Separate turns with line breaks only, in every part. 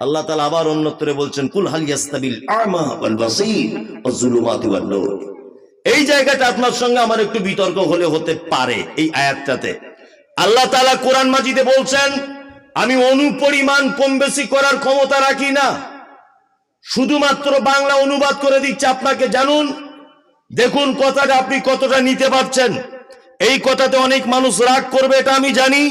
আল্লাহ তালা আবার অন্যত্রে বলছেন, কুল হালিয়াস্তাবিল এই জায়গাটা আপনার সঙ্গে আমার একটু বিতর্ক হলে হতে পারে এই আয়াতটাতে। আল্লাহ তালা কোরআন মাজিদে বলছেন, আমি অনুপরিমাণ কম বেশি করার ক্ষমতা রাখি না। শুধুমাত্র বাংলা অনুবাদ করে দিচ্ছে আপনাকে, জানুন। দেখুন কথাটা আপনি কতটা নিতে পারছেন। এই কথাতে অনেক মানুষ রাগ করবে, এটা আমি জানি।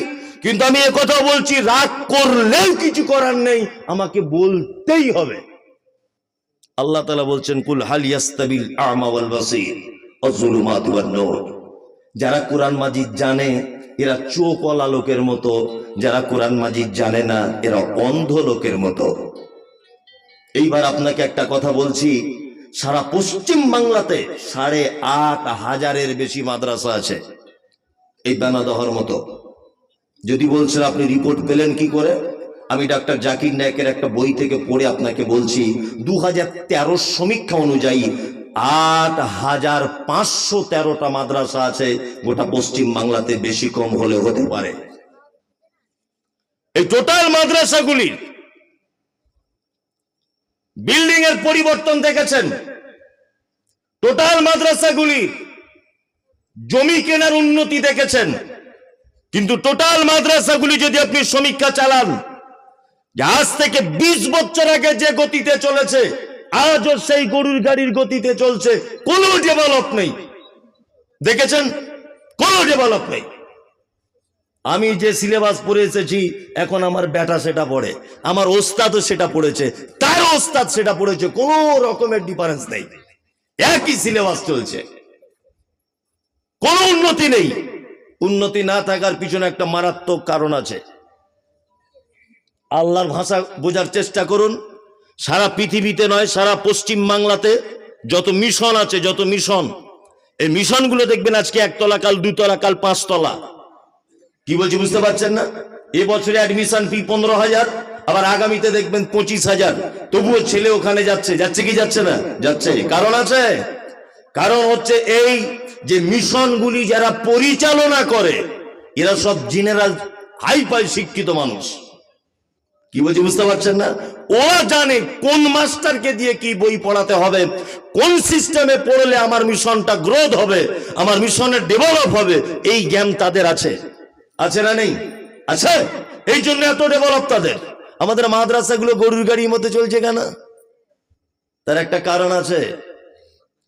কিন্তু আমি কথা বলছি, রাগ করলেও কিছু করার নেই, আমাকে বলতেই হবে। আল্লাহ তালা বলছেন, কুল হালিয়াস্তাবিল যারা কোরআন মাজিদ জানে, এরা চোখওয়ালা লোকের মতো। যারা কোরআন মাজিদ জানে না, এরা অন্ধ লোকের মতো। এইবার আপনাকে একটা কথা বলছি, সারা পশ্চিম বাংলাতে সাড়ে আট হাজারের বেশি মাদ্রাসা আছে, এই বেনাদহর মতো। যদি বলছেন আপনি রিপোর্ট পেলেন কি করে? আমি ডাক্তার জাকির নায়কের একটা বই থেকে পড়ে আপনাকে বলছি দু হাজার তেরো সমীক্ষা অনুযায়ী আট হাজার পাঁচশো তেরোটা মাদ্রাসা আছে, গোটা পশ্চিম বাংলাতে বেশি কম হলে হতে পারে। এই টোটাল মাদ্রাসাগুলি বিল্ডিং এর পরিবর্তন দেখেছেন? টোটাল মাদ্রাসাগুলি জমি কেনার উন্নতি দেখেছেন? কিন্তু টোটাল মাদ্রাসাগুলি যদি আপনি সমীক্ষা চালান আজ থেকে ২০ বছর আগে যে গতিতে চলেছে, আজও সেই গরুর গাড়ির গতিতে চলছে, কোনো ডেভেলপ নেই। দেখেছেন? কোনো ডেভেলপ নেই। আমি যে সিলেবাস পড়ে এসেছি, এখন আমার বেটা সেটা পড়ে, আমার ওস্তাদও সেটা পড়েছে, তার ওস্তাদ সেটা পড়েছে, কোনো রকমের ডিফারেন্স নেই। একই সিলেবাস চলছে। কোনো উন্নতি নেই। উন্নতি না থাকার পিছনে একটা মারাত্মক কারণ আছে। আল্লাহর ভাষা বোঝার চেষ্টা করুন। সারা পৃথিবীতে নয়, সারা পশ্চিম বাংলাতে যত মিশন আছে, যত মিশন, এই মিশনগুলো দেখবেন আজকে একতলা কাল, দুতলা কাল, পাঁচতলা। কি বলছি বুঝতে পারছেন না? এ বছরে অ্যাডমিশন ফি পনেরো হাজার, আবার আগামীতে দেখবেন পঁচিশ হাজার। তবুও ছেলে ওখানে যাচ্ছে যাচ্ছে কি যাচ্ছে না? যাচ্ছে। কারণ আছে? কারণ হচ্ছে এই যে মিশনগুলি যারা পরিচালনা করে, এরা সব জিনেরা হাই ফাই শিক্ষিত মানুষ। কি বলছি বুঝতে পারছেন না? ওরা জানে কোন মাস্টারকে দিয়ে কি বই পড়াতে হবে, কোন সিস্টেমে পড়লে আমার মিশনটা গ্রোথ হবে, আমার মিশনের ডেভেলপ হবে, এই জ্ঞান তাদের আছে। আছে না নেই? আছে? এই জন্য এত ডেভেলপ তাদের। আমাদের মাদ্রাসাগুলো গরুর গাড়ির মধ্যে চলছে কেন? তার একটা কারণ আছে।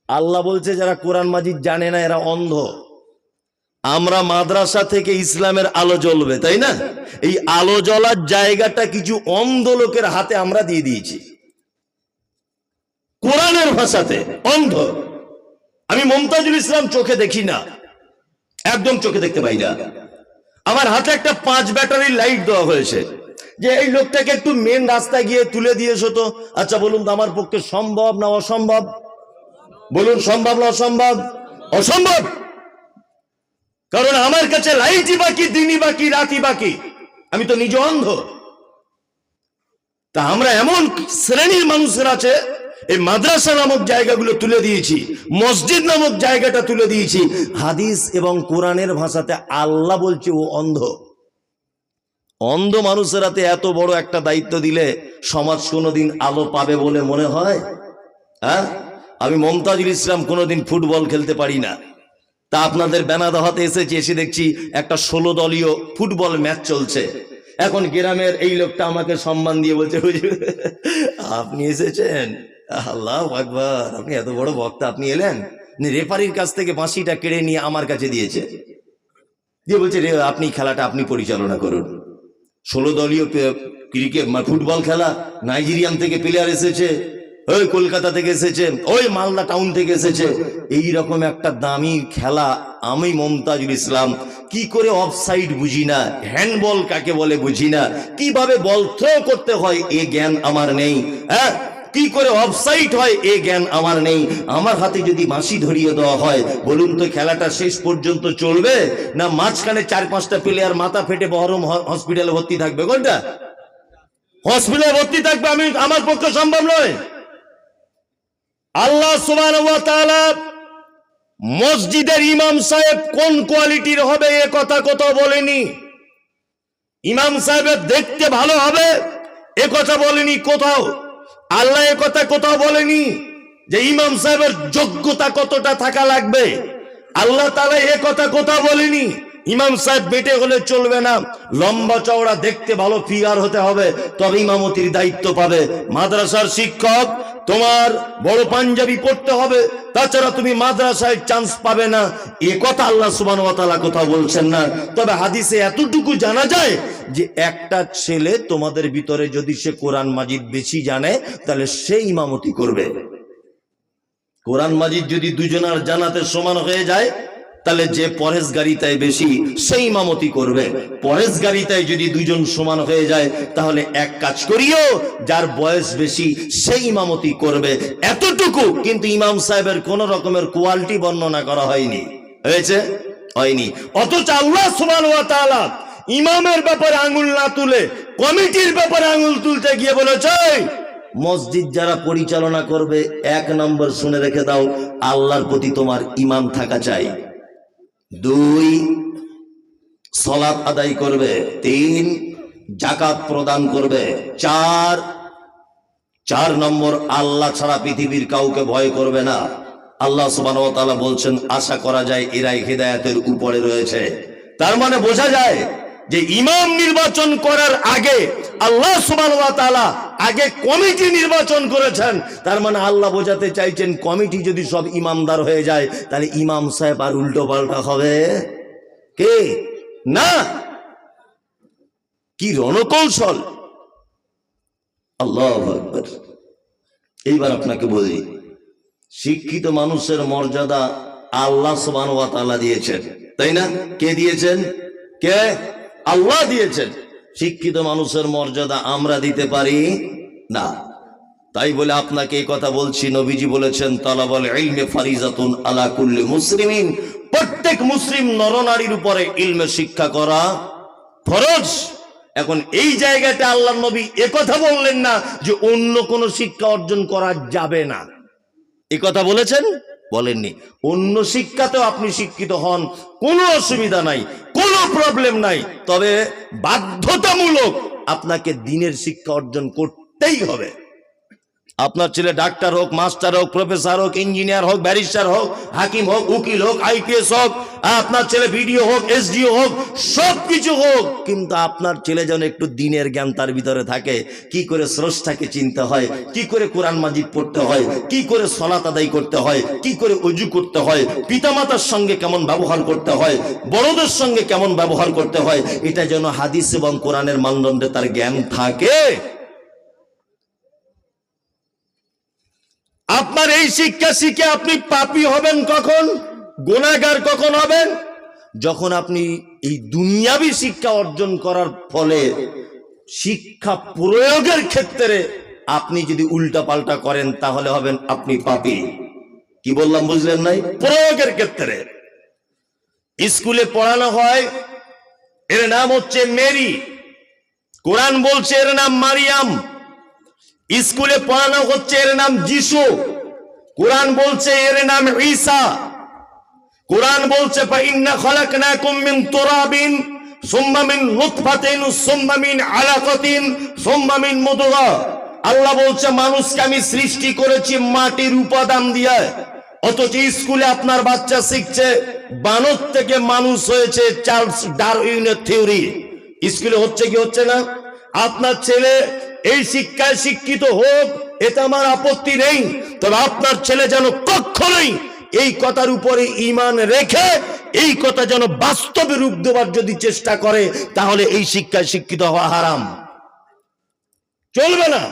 আল্লাহ বলছে, যারা কোরআন মাজিদ জানে না, এরা অন্ধ। আমরা মাদ্রাসা থেকে ইসলামের আলো জ্বলবে, তাই না? এই আলো জ্বলার জায়গাটা কিছু অন্ধ লোকের হাতে আমরা দিয়ে দিয়েছি। কোরআনের ভাষাতে অন্ধ। আমি মমতাজুল ইসলাম চোখে দেখি না। একদম চোখে দেখতে পাই না। আমার হাতে একটা পাঁচ ব্যাটারির লাইট দেওয়া হয়েছে। যে এই লোকটাকে একটু মেন রাস্তায় গিয়ে তুলে দিয়েছ তো। আচ্ছা বলুন তো, আমার পক্ষে সম্ভব না অসম্ভব? বলুন সম্ভব না অসম্ভব? অসম্ভব! কারণ আমার কাছে লাইটই বাকি, দিনই বাকি রাতি বাকি। আমি তো নিজ অন্ধ। তা আমরা এমন শ্রেণির মানুষের আছে, এই মাদ্রাসা নামক জায়গাগুলো তুলে দিয়েছি, মসজিদ নামক জায়গাটা তুলে দিয়েছি। হাদিস এবং কোরআনের ভাষাতে আল্লাহ বলছে ও অন্ধ। অন্ধ মানুষের হাতে এত বড় একটা দায়িত্ব দিলে সমাজ কোনোদিন আলো পাবে বলে মনে হয়? হ্যাঁ? আমি মমতাজুল ইসলাম কোনোদিন ফুটবল খেলতে পারি না। তা আপনাদের বেনাদহাতে এসেছি, এসে দেখছি একটা ষোলো দলীয় ফুটবল ম্যাচ চলছে। এখন গ্রামের এই লোকটা আমাকে সম্মান দিয়ে বলছে আপনি এসেছেন? আল্লাহ আকবার, আপনি এত বড় বক্তা, আপনি এলেন? রেফারির কাছ থেকে বাঁশিটা কেড়ে নিয়ে আমার কাছে দিয়েছে। দিয়ে বলছে, রে, আপনি খেলাটা আপনি পরিচালনা করুন। ষোলো দলীয় ক্রিকেট ফুটবল খেলা নাইজেরিয়ান থেকে প্লেয়ার এসেছে। ওই কলকাতা থেকে এসেছে ওই মালদা টাউন থেকে এসেছে এই রকম একটা দামি খেলা আমি মমতাজুল ইসলাম কি করে অফসাইড বুঝি না হ্যান্ডবল কাকে বলে বুঝি না, কীভাবে বল থ্রো করতে হয় এ জ্ঞান আমার নেই হ্যাঁ? কি করে অফসাইড হয় এ জ্ঞান আমার নেই। আমার হাতে যদি বাঁশি ধরিয়ে দেওয়া হয়, বলুন তো খেলাটা শেষ পর্যন্ত চলবে না মাঝখানে চার পাঁচটা প্লেয়ার মাথা ফেটে বহরম হসপিটালে ভর্তি থাকবে? কোনটা? হসপিটালে ভর্তি থাকবে আমি আমার পক্ষে সম্ভব নয়। আল্লাহ তাআলা মসজিদের ইমাম সাহেব কোন কোয়ালিটির হবে এ কথা কোথাও বলেনি? ইমাম সাহেবের দেখতে ভালো হবে, এ কথা বলেনি কোথাও। আল্লাহ এ কথা কোথাও বলেনি যে ইমাম সাহেবের যোগ্যতা কতটা থাকা লাগবে। আল্লাহ তালা এ কথা কোথাও বলেনি। ইমাম সাহেব বেটে হলে চলবে না। লম্বা চওড়া দেখতে ভালো ফিগার হতে হবে, তবে ইমামতির দায়িত্ব পাবে। মাদ্রাসার শিক্ষক, তোমার বড় পাঞ্জাবি পড়তে হবে, তাছাড়া তুমি মাদ্রাসায় চান্স পাবে না। এ কথা আল্লাহ সুবান কোথাও বলছেন না। তবে হাদিসে এতটুকু জানা যায় যে একটা ছেলে তোমাদের ভিতরে যদি সে কোরআন মাজিদ বেশি জানে, তাহলে সে ইমামতি করবে। কোরআন মাজিদ যদি দুজনার জানাতে সমান হয়ে যায় তাহলে যে পরেশগারিতায় বেশি, সেই ইমামতি করবে। পরেশগারিতায় যদি দুজন সমান হয়ে যায়, তাহলে এক কাজ করিও, যার বয়স বেশি, সেই ইমামতি করবে। এতটুকু কিন্তু ইমাম সাহেবের কোন রকমের কোয়ালিটি বর্ণনা করা হয়নি। হয়েছে? হয়নি। অথচ আল্লাহ তাআলা ইমামের ব্যাপারে আঙুল না তুলে, কমিটির ব্যাপারে আঙুল তুলতে গিয়ে বলেছে মসজিদ যারা পরিচালনা করবে, এক নম্বর শুনে রেখে দাও, আল্লাহর প্রতি তোমার ইমাম থাকা চাই। দুই, সলাৎ আদায় করবে। তিন জাকাত প্রদান করবে। চার চার নম্বর, আল্লাহ ছাড়া পৃথিবীর কাউকে ভয় করবে না। আল্লাহ সুবান বলছেন, আশা করা যায় এরাই হৃদায়তের উপরে রয়েছে। তার মানে বোঝা যায় যে ইমাম নির্বাচন করার আগে আল্লাহ সুবান আগে কমিটি নির্বাচন করেছেন। তার মানে আল্লাহ বোঝাতে চাইছেন কমিটি যদি সব ইমামদার হয়ে যায়, তাহলে ইমাম সাহেব আর উল্টো পাল্টা হবে। কে? না। কি রণকৌশল? আল্লাহ এইবার আপনাকে বলি, শিক্ষিত মানুষের মর্যাদা আল্লাহ সুবান দিয়েছেন। তাই না? কে দিয়েছেন? কে? আল্লাহ দিয়েছেন। শিক্ষিত মানুষের মর্যাদা আমরা দিতে পারি? না। তাই বলে আপনাকে এই কথা বলছি, নবীজি বলেছেন, তালাবল ইলমে ফারিজাতুন প্রত্যেক মুসলিম নরনারীর উপরে ইলমে শিক্ষা করা ফরজ। এখন এই জায়গাতে আল্লাহ নবী কথা বললেন না যে অন্য কোন শিক্ষা অর্জন করা যাবে না। এ কথা বলেছেন? বলেননি। অন্য শিক্ষাতেও আপনি শিক্ষিত হন, কোনো অসুবিধা নাই। প্রবলেম নাই। তবে বাধ্যতামূলক আপনাকে দিনের শিক্ষা অর্জন করতেই হবে। আপনার ছেলে ডাক্তার হোক, মাস্টার হোক, প্রফেসর হোক, ইঞ্জিনিয়ার হোক, ব্যারিস্টার হোক, হাকিম হোক, উকিল হোক, আইপিএস হোক, আপনার ছেলে ভিডিও হোক, এসডিও হোক সব কিছু হোক, কিন্তু আপনার ছেলে যেন একটু দিনের জ্ঞান তার ভিতরে থাকে, কি করে স্রষ্টাকে চিনতে হয়, কি করে কোরআন মাজিদ পড়তে হয়, কি করে সলাত আদায় করতে হয়, কি করে অজু করতে হয়, পিতামাতার সঙ্গে কেমন ব্যবহার করতে হয়, বড়দের সঙ্গে কেমন ব্যবহার করতে হয়, এটা যেন হাদিস এবং কোরআনের মানদণ্ডে তার জ্ঞান থাকে। আপনার এই শিক্ষা শিখে আপনি পাপি হবেন কখন? গুণাগার কখন হবেন? যখন আপনি এই দুনিয়াবি শিক্ষা অর্জন করার ফলে শিক্ষা প্রয়োগের ক্ষেত্রে আপনি যদি উল্টা পাল্টা করেন, তাহলে হবেন আপনি পাপি। কি বললাম, বুঝলেন নাই? প্রয়োগের ক্ষেত্রে। স্কুলে পড়ানো হয়, এর নাম হচ্ছে মেরি। কোরআন বলছে এর নাম মারিয়াম। স্কুলে পড়ানো হচ্ছে এর নাম যিশু। কোরআন বলছে, এর নাম ঈসা। কোরআন বলছে, ফাইন্না খলাকনাকুম মিন তুরাবিন, সুম্মা মিন নুতফাতিন, সুম্মা মিন আলাকাতিন, সুম্মা মিন আল্লাহ বলছে, মানুষকে আমি সৃষ্টি করেছি মাটির উপাদান দিয়ে। অথচ স্কুলে আপনার বাচ্চা শিখছে, বানর থেকে মানুষ হয়েছে চার্লস ডারউইনের থিওরি। স্কুলে হচ্ছে কি, হচ্ছে না? আপনার ছেলে এই শিক্ষায় শিক্ষিত হোক এতে আমার আপত্তি নেই। তবে আপনার ছেলে যেন কখনোই এই কথার উপরে ইমান রেখে, এই কথা যেন বাস্তবে রূপ দেওয়ার যদি চেষ্টা করে, তাহলে এই শিক্ষায় শিক্ষিত হওয়া হারাম। চলবে না।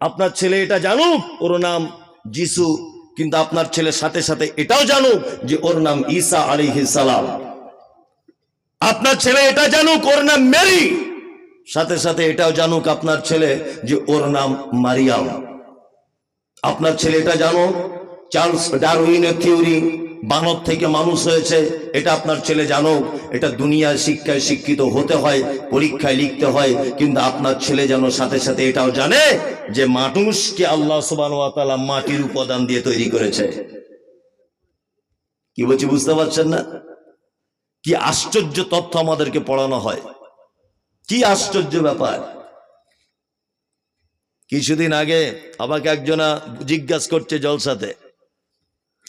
আপনার ছেলে এটা জানুক, ওর নাম যিশু, কিন্তু আপনার ছেলের সাথে সাথে এটাও জানুক যে ওর নাম ঈসা আলী সালাম। আপনার ছেলে এটা জানুক, ওর নাম মেরি। সাথে সাথে এটাও জানুক আপনার ছেলে যে ওর নাম মারিয়াম। আপনার ছেলে এটা জানো? চার্লস ডারউইনের থিওরি বানর থেকে মানুষ হয়েছে, এটা আপনার ছেলে জানো? এটা দুনিয়ার শিক্ষায় শিক্ষিত হতে হয়, পরীক্ষায় লিখতে হয়, কিন্তু আপনার ছেলে যেন সাথে সাথে এটাও জানে যে মানুষকে আল্লাহ সুবান মাটির উপাদান দিয়ে তৈরি করেছে। কি বলছি বুঝতে পারছেন না? কি আশ্চর্য তথ্য আমাদেরকে পড়ানো হয়। কি আশ্চর্য ব্যাপার। কিছুদিন আগে আমাকে একজনা জিজ্ঞাসা করছে জলসাতে।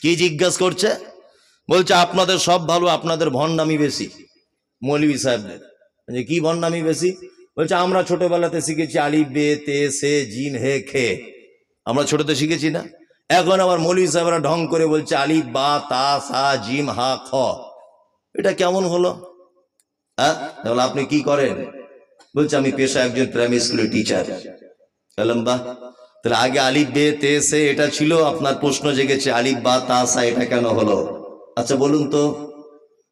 কি জিজ্ঞাসা করছে? বলছে, আপনাদের সব ভালো, আপনাদের ভণ্ডামি বেশি। মৌলবি সাহেবদের। যে কি ভণ্ডামি বেশি? বলছে, আমরা ছোটবেলাতে শিখেছি আলি, বে, তে, সে, জিন, হে, খে। আমরা ছোটতে শিখেছি না? এখন আবার মৌলবি সাহেবরা ঢং করে বলছে, আলি, বা, তা, সা, জিম, হা, খ। এটা কেমন হলো? হ্যাঁ? তাহলে আপনি কি করেন? বলছে, আমি পেশা একজন প্রাইমারি স্কুলের টিচার বললাম, বাহ, তাহলে আগে আলিফ বে, তে, সে, এটা ছিল? আপনার প্রশ্ন জেগেছে, আলিফ বা, তা, সা, এটা কেন হলো? আচ্ছা বলুন তো,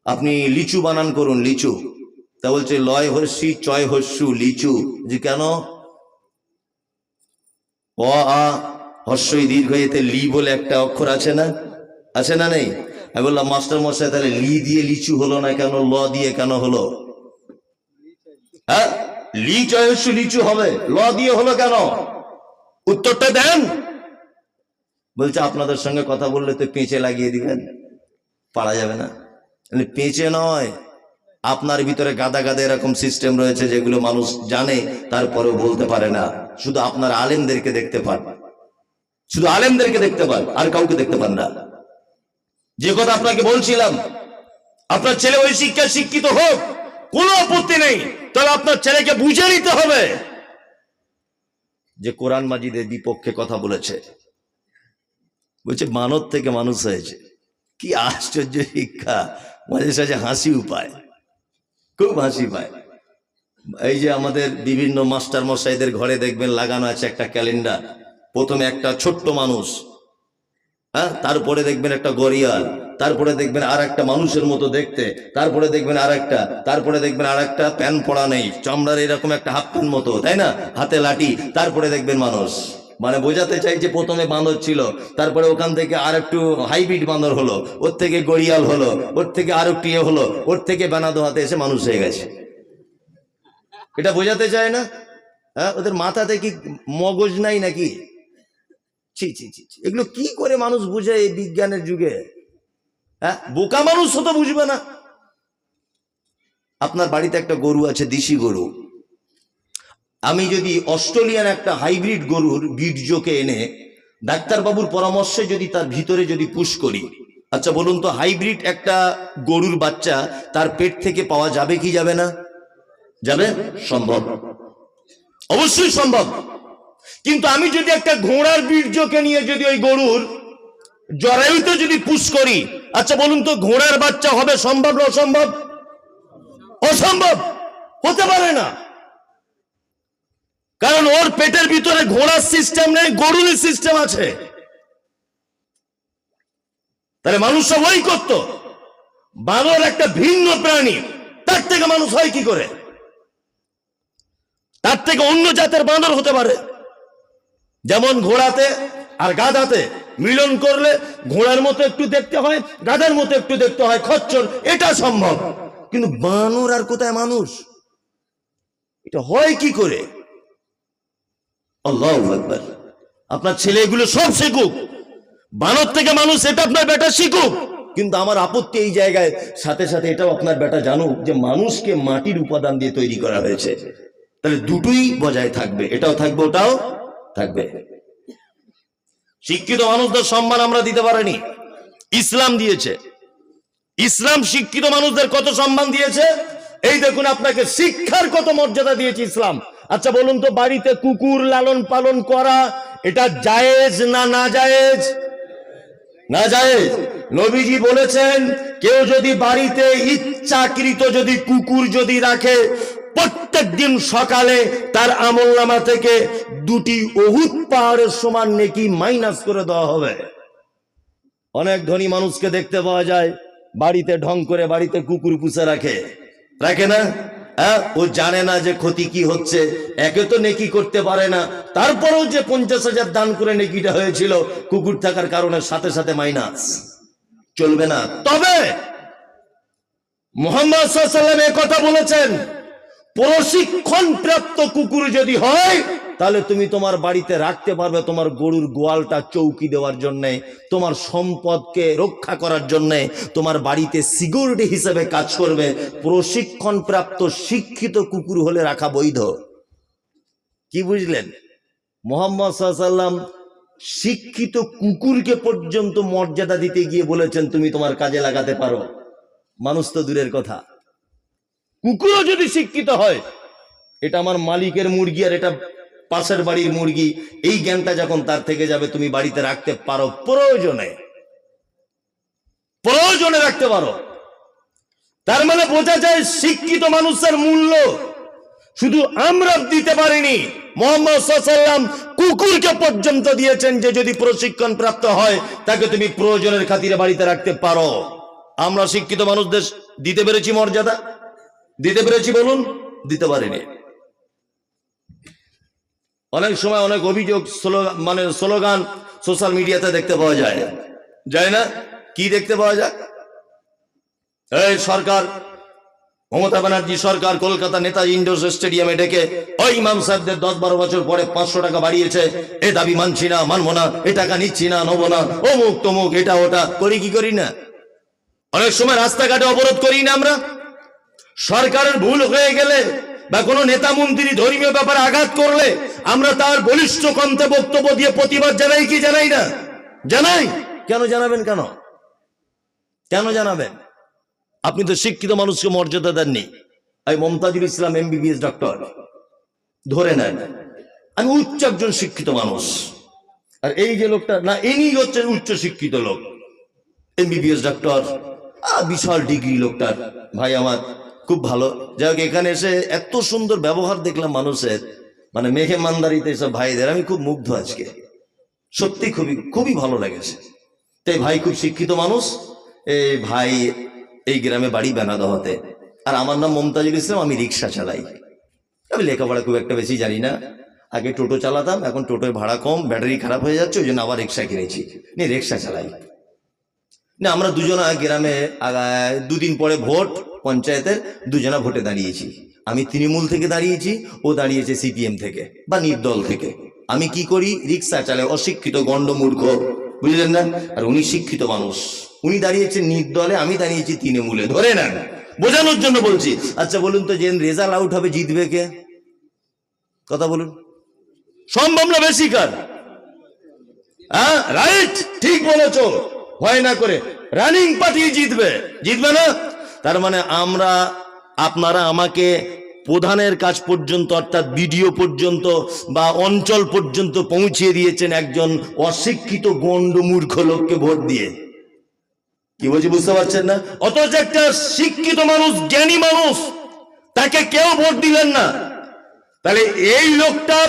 আপনি লিচু বানান করুন, লিচু। তা বলছে, লয় হস্যি, চয় হস্যু, লিচু। যে কেন? অ আ হর্ষই দীর্ঘ এতে লি বলে একটা অক্ষর আছে না? আছে না নেই? আমি বললাম মাস্টার মশাই তাহলে লি দিয়ে লিচু হলো না কেন? ল দিয়ে কেন হলো? হ্যাঁ? লি চয়স্য লিচু হবে। ল দিয়ে হলো কেন? উত্তরটা দেন। বলছে, আপনাদের সঙ্গে কথা বললে তো পেঁচে লাগিয়ে দিবেন। পারা যাবে না। পেঁচে নয়। আপনার ভিতরে গাদা গাদা এরকম সিস্টেম রয়েছে যেগুলো মানুষ জানে, তারপরেও বলতে পারে না। শুধু আপনার আলেমদেরকে দেখতে পান। শুধু আলেমদেরকে দেখতে পান, আর কাউকে দেখতে পান না। যে কথা আপনাকে বলছিলাম, আপনার ছেলে ওই শিক্ষা শিক্ষিত হোক। কোনো আপত্তি নেই। তবে আপনার ছেলেকে বুঝে নিতে হবে যে কোরআন মাজিদের বিপক্ষে কথা বলেছে। বলছে মানত থেকে মানুষ হয়েছে। কি আশ্চর্য শিক্ষা। মাঝে সাঝে হাসি উপায় খুব হাসি পায়। এই যে আমাদের বিভিন্ন মাস্টার মশাইদের ঘরে দেখবেন, লাগানো আছে একটা ক্যালেন্ডার। প্রথমে একটা ছোট্ট মানুষ হ্যাঁ? তারপরে দেখবেন একটা গরিয়াল তারপরে দেখবেন আর একটা মানুষের মতো দেখতে, তারপরে দেখবেন আর একটা তারপরে দেখবেন আর একটা প্যান পড়া নেই, চামড়ার এরকম একটা হাফ প্যান মতো, তাই না? হাতে লাঠি, তারপরে দেখবেন মানুষ। মানে বোঝাতে চাই যে প্রথমে বাঁদর ছিল, তারপরে ওখান থেকে আর একটু হাইব্রিড বাঁদর হলো, ওর থেকে গড়িয়াল হলো, ওর থেকে আর একটু ইয়ে হলো, ওর থেকে বেনাদো হাতে এসে মানুষ হয়ে গেছে। এটা বোঝাতে চায় না? হ্যাঁ? ওদের মাথাতে কি মগজ নাই নাকি? ছি ছি ছি। এগুলো কি করে মানুষ বুঝে এই বিজ্ঞানের যুগে? হ্যাঁ? বোকা মানুষ তো বুঝবে না। আপনার বাড়িতে একটা গরু আছে, দেশি গরু। আমি যদি অস্ট্রেলিয়ান একটা হাইব্রিড গরুর বীর্যকে এনে ডাক্তারবাবুর পরামর্শে যদি তার ভিতরে যদি পুশ করি আচ্ছা বলুন তো, হাইব্রিড একটা গরুর বাচ্চা তার পেট থেকে পাওয়া যাবে কি যাবে না? যাবে? সম্ভব। অবশ্যই সম্ভব। কিন্তু আমি যদি একটা ঘোড়ার বীর্যকে নিয়ে যদি ওই গরুর জরায়ুতে যদি পুশ করি আচ্ছা বলুন তো ঘোড়ার বাচ্চা হবে সম্ভব না অসম্ভব? অসম্ভব! হতে পারে না। কারণ ওর পেটের ভিতরে ঘোড়ার সিস্টেম নেই গরুর সিস্টেম আছে। তাহলে মানুষ সব ওই করত বানর একটা ভিন্ন প্রাণী, তার থেকে মানুষ হয় কি করে? তার থেকে অন্য জাতের বানর হতে পারে। যেমন ঘোড়াতে আর গাধাতে মিলন করলে ঘোড়ার মতো একটু দেখতে হয়, গাধার মতো একটু দেখতে হয়, খচ্চর, এটা সম্ভব। কিন্তু বানর আর কোথায় মানুষ? এটা হয় কি করে? আল্লাহ আপনার ছেলে এগুলো সব শিখুক। বানর থেকে মানুষ এটা আপনার বেটা শিখুক। কিন্তু আমার আপত্তি এই জায়গায়, সাথে সাথে এটাও আপনার বেটা জানুক যে মানুষকে মাটির উপাদান দিয়ে তৈরি করা হয়েছে। তাহলে দুটোই বজায় থাকবে। এটাও থাকবে, ওটাও থাকবে। শিক্ষিত মানুষদের সম্মান আমরা দিতে পারিনি। ইসলাম দিয়েছে। ইসলাম শিক্ষিত মানুষদের কত সম্মান দিয়েছে? এই দেখুন আপনাকে শিক্ষার কত মর্যাদা দিয়েছে ইসলাম। আচ্ছা বলুন তো, বাড়িতে কুকুর লালন পালন করা, এটা জায়েজ না না জায়েজ? না জায়েজ। নবীজি বলেছেন, কেউ যদি বাড়িতে ইচ্ছাকৃত যদি কুকুর যদি রাখে প্রত্যেক দিন সকালে তার আমল নামা থেকে দুটি অহুত পাহাড়ের সমান নেকি মাইনাস করে দেওয়া হবে। অনেক ধনী মানুষকে দেখতে পাওয়া যায়, বাড়িতে ঢং করে বাড়িতে কুকুর পুষে রাখে। রাখে না? হ্যাঁ ও জানে না যে ক্ষতি কি হচ্ছে। একে তো নেকি করতে পারে না। তারপরেও যে পঞ্চাশ হাজার দান করে নেকিটা হয়েছিল, কুকুর থাকার কারণে সাথে সাথে মাইনাস। চলবে না। তবে মোহাম্মদ কথা বলেছেন প্রশিক্ষণ প্রাপ্ত কুকুর যদি হয়, তাহলে তুমি তোমার বাড়িতে রাখতে পারবে তোমার গরুর গোয়ালটা চৌকি দেওয়ার জন্য, তোমার সম্পদকে রক্ষা করার জন্য, তোমার বাড়িতে সিকিউরিটি হিসেবে কাজ করবে। প্রশিক্ষণ প্রাপ্ত শিক্ষিত কুকুর হলে রাখা বৈধ। কি বুঝলেন? মোহাম্মদ সাল্লাম শিক্ষিত কুকুরকে পর্যন্ত মর্যাদা দিতে গিয়ে বলেছেন, তুমি তোমার কাজে লাগাতে পারো। মানুষ তো দূরের কথা। কুকুরও যদি শিক্ষিত হয়, এটা আমার মালিকের মুরগি আর এটা পাশের বাড়ির মুরগি, এই জ্ঞানটা যখন তার থেকে যাবে, তুমি বাড়িতে রাখতে পারো, প্রয়োজনে। প্রয়োজনে রাখতে পারো। তার মানে বোঝা যায় শিক্ষিত মানুষের মূল্য। শুধু আমরা দিতে পারিনি, মোহাম্মদ সাল্লাম কুকুরকে পর্যন্ত দিয়েছেন যে যদি প্রশিক্ষণ প্রাপ্ত হয়, তাকে তুমি প্রয়োজনের খাতিরে বাড়িতে রাখতে পারো। আমরা শিক্ষিত মানুষদের দিতে পেরেছি মর্যাদা। দিতে পেরেছি বলুন, দিতে পারিনি। অনেক সময় অনেক অভিযোগ মানে স্লোগান সোশ্যাল মিডিয়াতে দেখতে পাওয়া যায়। যায় না? কি দেখতে পাওয়া যায়? এই সরকার, মমতা ব্যানার্জি সরকার, কলকাতা নেতাজি ইন্ডোর স্টেডিয়ামে ডেকে, ওই ইমাম সাহেবদের দশ বারো বছর পরে পাঁচশো টাকা বাড়িয়েছে। এ দাবি মানছি না, মানবো না, এ টাকা নিচ্ছি না, নেব না, অমুক তমুক, এটা ওটা, করি কি করি না? অনেক সময় রাস্তাঘাটে অবরোধ করি না আমরা? সরকারের ভুল হয়ে গেলে বা কোনো নেতা মন্ত্রী ধর্মীয় ব্যাপারে আঘাত করলে আমরা তার বলিষ্ঠ কণ্ঠে বক্তব্য দিয়ে প্রতিবাদ জানাই কি জানাই না? জানাই। কেন জানাবেন কেন? কেন জানাবেন? আপনি তো শিক্ষিত মানুষকে মর্যাদা দেননি। আমি মমতাজুল ইসলাম এমবিবিএস ডক্টর ধরে নেন, আমি উচ্চ একজন শিক্ষিত মানুষ। আর এই যে লোকটা, না ইনি হচ্ছেন উচ্চ শিক্ষিত লোক। এমবিবিএস ডক্টর বিশাল ডিগ্রি লোকটার। ভাই আমার খুব ভালো। যাই হোক এখানে এসে এত সুন্দর ব্যবহার দেখলাম মানুষের। মানে মেঘে মান্দারিতে এসব ভাইদের। আমি খুব মুগ্ধ আজকে। সত্যি খুবই খুবই ভালো লেগেছে। তাই ভাই খুব শিক্ষিত মানুষ। এই ভাই এই গ্রামে বাড়ি বেনাদহতে। আর আমার নাম মমতাজুল ইসলাম, আমি রিক্সা চালাই। আমি লেখাপড়া খুব একটা বেশি জানি না। আগে টোটো চালাতাম, এখন টোটোর ভাড়া কম, ব্যাটারি খারাপ হয়ে যাচ্ছে, ওই জন্য আবার রিক্সা কিনেছি। নিয়ে রিক্সা চালাই। না, আমরা দুজনা গ্রামে দুদিন পরে ভোট। পঞ্চায়েতের দুজনা ভোটে দাঁড়িয়েছি। আমি তৃণমূল থেকে দাঁড়িয়েছি, ও দাঁড়িয়েছে সিপিএম থেকে বা নির্দল থেকে। আমি কি করি? রিক্সা চালে অশিক্ষিত গণ্ডমূর্খ। বুঝলেন না? আর উনি শিক্ষিত মানুষ। উনি দাঁড়িয়েছেন নির্দলে, আমি দাঁড়িয়েছি তৃণমূলে। ধরে নেন। বোঝানোর জন্য বলছি। আচ্ছা বলুন তো, যে রেজাল্ট আউট হবে, জিতবে কে? কথা বলুন। সম্ভব না বেশি কার? হ্যাঁ রাইট ঠিক বলেছ। ভয় না করে। রানিং পার্টি জিতবে। জিতবে না? তার মানে আমরা, আপনারা আমাকে প্রধানের কাজ পর্যন্ত, অর্থাৎ বিডিও পর্যন্ত বা অঞ্চল পর্যন্ত পৌঁছিয়ে দিয়েছেন একজন অশিক্ষিত গণ্ড মূর্খ লোককে ভোট দিয়ে। কি বলছি বুঝতে পারছেন না? অথচ একটা শিক্ষিত মানুষ, জ্ঞানী মানুষ, তাকে কেউ ভোট দিলেন না। তাহলে এই লোকটা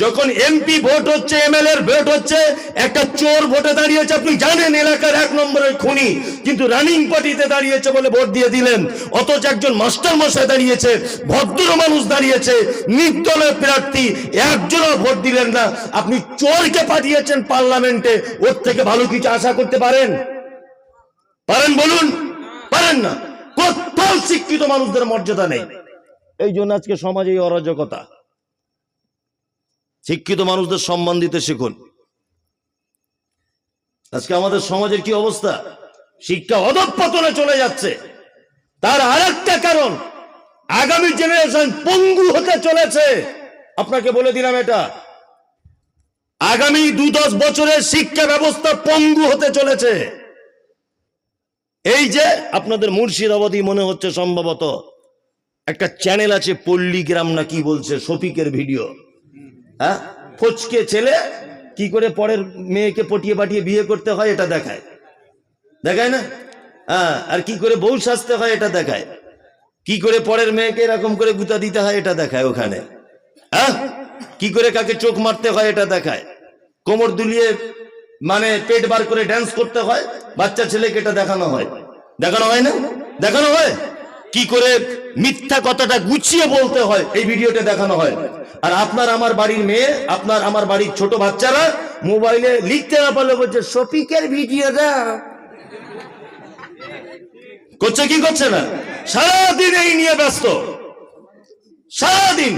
যখন এমপি ভোট হচ্ছে এমএলএ ভোট হচ্ছে, একটা চোর ভোটে দাঁড়িয়েছে, আপনি জানেন এলাকার এক নম্বরের খুনি, কিন্তু রানিং পার্টিতে দাঁড়িয়েছে বলে ভোট দিয়ে দিলেন। অথচ একজন মাস্টার মশাই দাঁড়িয়েছে, ভদ্র মানুষ দাঁড়িয়েছে, নির্দলের প্রার্থী, একজনও ভোট দিলেন না। আপনি চোরকে পাঠিয়েছেন পার্লামেন্টে, ওর থেকে ভালো কিছু আশা করতে পারেন? পারেন বলুন? পারেন না। কোথাও শিক্ষিত মানুষদের মর্যাদা নেই। এই জন্য আজকে সমাজে অরাজকতা। শিক্ষিত মানুষদের সম্মান দিতে শিখুন। আজকে আমাদের সমাজের কি অবস্থা? শিক্ষা অধঃপতনে চলে যাচ্ছে। তার আরেকটা কারণ, আগামী জেনারেশন পঙ্গু হতে চলেছে। আপনাকে বলে দিলাম এটা। আগামী দু দশ বছরের শিক্ষা ব্যবস্থা পঙ্গু হতে চলেছে। এই যে আপনাদের মুর্শিদাবাদী মনে হচ্ছে সম্ভবত একটা চ্যানেল আছে পল্লীগ্রাম না কি বলছে, শফিকের ভিডিও হ্যাঁ? ফচকে ছেলে, কি করে পরের মেয়েকে পটিয়ে পাঠিয়ে বিয়ে করতে হয় এটা দেখায়। দেখায় না? হ্যাঁ আর কি করে বউ সাজতে হয় এটা দেখায়। কি করে পরের মেয়েকে এরকম করে গুতা দিতে হয় এটা দেখায় ওখানে। হ্যাঁ? কি করে কাকে চোখ মারতে হয় এটা দেখায়। কোমর দুলিয়ে মানে পেট বার করে ড্যান্স করতে হয়, বাচ্চা ছেলেকে এটা দেখানো হয়। দেখানো হয় না? দেখানো হয়? কি করে মিথ্যা কথাটা গুছিয়ে বলতে হয়, এই ভিডিওটা দেখানো হয়। আর আপনার আমার বাড়ির মেয়ে, আপনার আমার বাড়ির ছোট বাচ্চারা মোবাইলে লিখতে না পারলে বলছে, শফিকের ভিডিওটা করছে কি করছে না? সারাদিন এই নিয়ে ব্যস্ত। সারাদিন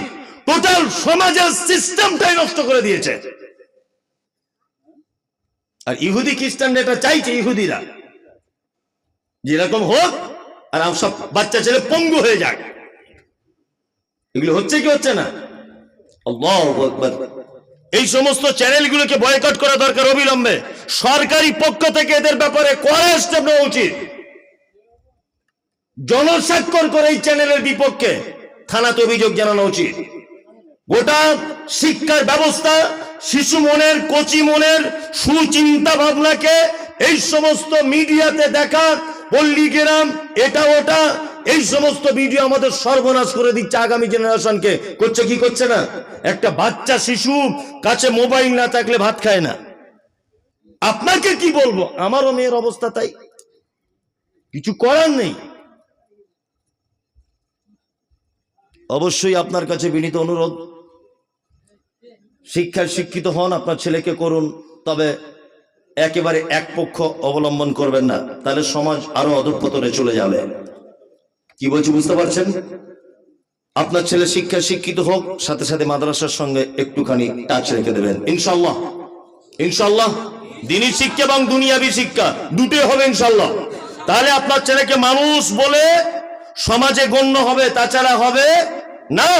টোটাল সমাজের সিস্টেমটাই নষ্ট করে দিয়েছে। আর ইহুদি খ্রিস্টান এটা চাইছে, ইহুদিরা। যেরকম হোক আর সব বাচ্চা ছেলে পঙ্গু হয়ে যাক এগুলো হচ্ছে কি হচ্ছে না? এই সমস্ত চ্যানেলগুলোকে বয়কট করা দরকার অবিলম্বে। সরকারি পক্ষ থেকে এদের ব্যাপারে কড়া নেওয়া উচিত। জনস্বাক্ষর করে এই চ্যানেলের বিপক্ষে থানাতে অভিযোগ জানানো উচিত। গোটা শিক্ষার ব্যবস্থা, শিশু মনের, কচি মনের সুচিন্তা ভাবনাকে এই সমস্ত মিডিয়াতে দেখা পল্লী গ্রাম, এটা ওটা, এই সমস্ত ভিডিও আমাদের সর্বনাশ করে দিচ্ছে আগামী জেনারেশনকে করছে কি করছে না? একটা বাচ্চা শিশু কাছে মোবাইল না থাকলে ভাত খায় না। আপনাকে কি বলব? আমারও মেয়ের অবস্থা তাই। কিছু করার নেই। অবশ্যই আপনার কাছে বিনীত অনুরোধ। শিক্ষায় শিক্ষিত হন, আপনার ছেলেকে করুন। তবে একেবারে এক পক্ষ অবলম্বন করবেন না, তাহলে সমাজ আরও অধঃপতনে চলে যাবে। কি বলছি বুঝতে পারছেন? আপনার ছেলে শিক্ষা শিক্ষিত হোক, সাথে সাথে মাদ্রাসার সঙ্গে একটুখানি টাচ রেখে দেবেন। ইনশাল্লাহ ইনশাল্লাহ দিনী শিক্ষা এবং দুনিয়াবি শিক্ষা, দুটোই হবে ইনশাল্লাহ তাহলে আপনার ছেলেকে মানুষ বলে সমাজে গণ্য হবে, তাছাড়া হবে না।